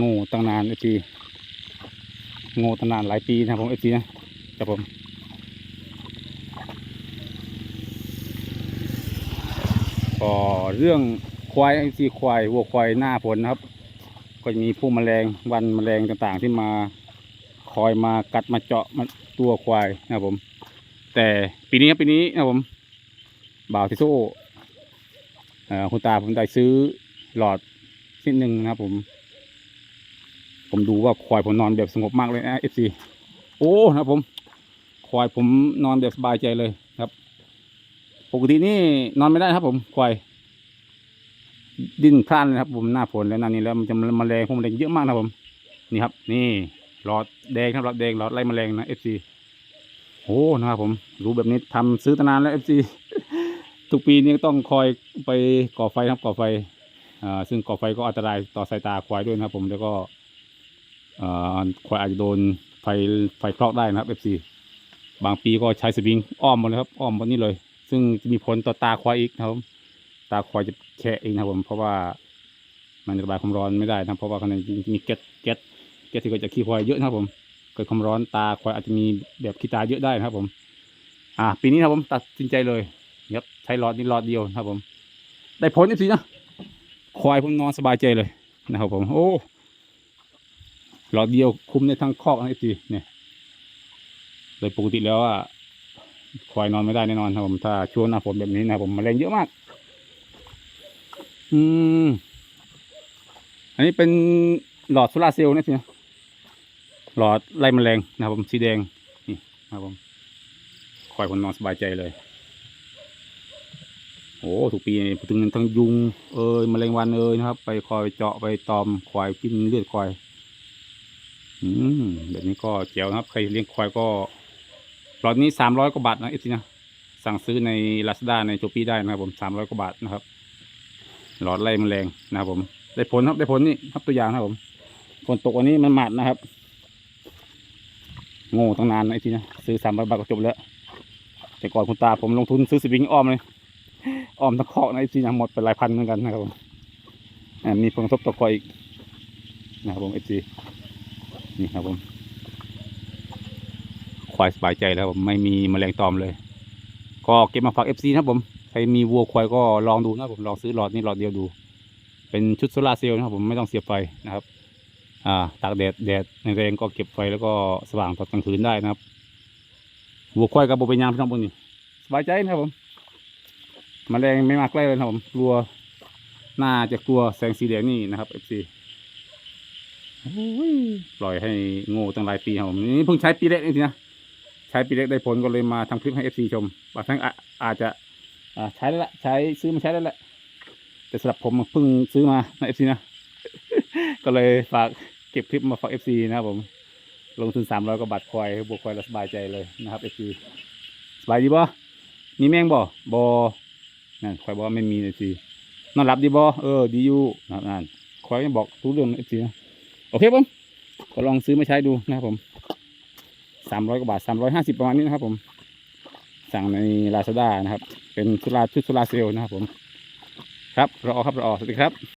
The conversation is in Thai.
งูตั้งนานเอฟซีงูตั้งนานหลายปีนะผมเอฟซีนะครับผมก็เรื่องควายเอฟซีควายวัวควายหน้าฝนนะครับ ก็จะมีพวกแมลงวันแมลงต่างๆที่มาคอยมากัดมาเจาะมาตัวควายนะครับผม แต่ปีนี้ครับปีนี้นะครับผมบ่าวทิโซ่เอ่อคุณตาผมได้ซื้อหลอดชิ้นหนึ่งนะครับผม ผมดูว่าควายผมนอนแบบสงบมากเลยนะเอฟซีโอ้นะครับผมควายผมนอนแบบสบายใจเลยครับ ปกตินี่นอนไม่ได้ครับ ผมควายดิ้นพล่านเลยครับ ผมหน้าฝนแล้วหนานี้แล้วมันจะมแมลงพวกแมลงเยอะมากนะผมนี่ครับ นี่หลอดแดงครับหลอดแดงหลอดไล่แมลงนะเอฟซีโอ้นะครับผมรู้แบบนี้ทำซื้อตั้งนานแล้วเอฟซีทุกปีนี้ต้องคอยไปก่อไฟครับก่อไฟอ่าซึ่งก่อไฟก็อันตรายต่อสายตาควายด้วยนะครับ ผมแล้วก็ ควายอาจจะโดนไฟไฟคลอกได้นะครับเอฟซีบางปีก็ใช้สวิงอ้อมหมดเลยครับอ้อมหมดนี่เลย ซึ่งจะมีผลต่อตาควายอีกนะครับตาควายจะแฉะเองนะครับผมเพราะว่ามันระบายความร้อนไม่ได้นะเพราะว่าข้างในมีแก๊สแก๊สแก๊สที่เกิดจากขี้ควายเยอะนะครับผมเกิดความร้อนตาควายอาจจะมีแบบขี้ตาเยอะได้นะครับผม อ่า ปีนี้นะครับผมตัดสินใจเลยครับใช้หลอดนี้หลอดเดียวนะครับผม ได้ผลนี่สินะควายผมนอนสบายใจเลยนะครับผมโอ้ หลอดเดียวคุมในทั้งคอกนะสิเนี่ยโดยปกติแล้วอะควายนอนไม่ได้แน่นอนครับผมถ้าช่วงหน้าฝนแบบนี้นะครับผมแมลงเยอะมาก อืม อันนี้เป็นหลอดโซลาร์เซลล์นะสินะหลอดไล่แมลงนะครับผมสีแดงนี่นะครับผมควายผมนอนสบายใจเลยโอ้ทุกปีนี่ถึงทั้งยุงเอ้ยแมลงวันเอ้ยนะครับ ไปคอยเจาะไปตอมควายกินเลือดควาย อืมแบบนี้ก็เจ๋วนะครับใครเลี้ยงควายก็หลอดนี้สามร้อยกว่าบาทนะเอฟซีนะสั่งซื้อในลาซาด้าในโจปี้ได้นะครับผมสามร้อยกว่าบาทนะครับ หลอดไล่แมลงนะครับผม ได้ผลครับได้ผลนี่ครับตัวอย่างนะครับผมฝนตกวันนี้มันหมัดนะครับ โง่ตั้งนานนะไอ้ทีนะซื้อสามร้อยบาทก็จบแล้ว แต่ก่อนคุณตาผมลงทุนซื้อสวิงอ้อมเลยอ้อมตะเคาะนะไอ้ทีนะหมดไปหลายพันเหมือนกันนะครับผมมีผลกระทบต่อควายอีกนะครับผมไอ้ที นี่ครับผมควายสบายใจแล้วผมไม่มีแมลงตอมเลย ก็เก็บมาฝากเอฟซีนะผมใครมีวัวควายก็ลองดูนะผมลองซื้อหลอดนี้หลอดเดียวดู เป็นชุดโซลาร์เซลล์นะครับผมไม่ต้องเสียบไฟนะครับ อ่าตากแดดแดดในแรงก็เก็บไฟแล้วก็สว่างตอนกลางคืนได้นะครับวัวควายกับโบเป็นยางพี่น้องพวกนี้สบายใจนะครับผมมแมลงไม่มาใกล้เลยนะครับผมกลัวน่าจะกลัวแสงสีแดงนี่นะครับเอฟซี ปล่อยให้โง่ตั้งหลายปีครับผมนี่เพิ่งใช้ปีแรกเองสินะใช้ปีแรกได้ผลก็เลยมาทำคลิปให้เอฟซีชมบางครั้งอาจจะใช้แล้วละใช้ซื้อมาใช้แล้วละแต่สำหรับผมเพิ่งซื้อมาในเอฟซีนะก็เลยฝากเก็บคลิปมาฝากเอฟซีนะครับผมลงทุนสามร้อยกว่าบาทควายบวกควายเราสบายใจเลยนะครับเอฟซีสบายดีบ่มีแมงบ่บ่นั่นควายบ่ไม่มีเอฟซีนอนหลับดีบ่เออดีอยู่นั่นควายยังบอกรู้เรื่องเอฟซีนะ โอเคผมก็ลองซื้อมาใช้ดูนะครับผมสามร้อยกว่าบาทสามร้อยห้าสิบประมาณนี้นะครับผม สั่งในลาซาด้านะครับ เป็นสุราชุดสุราเซลนะครับผม ครับรอครับรอสวัสดีครับ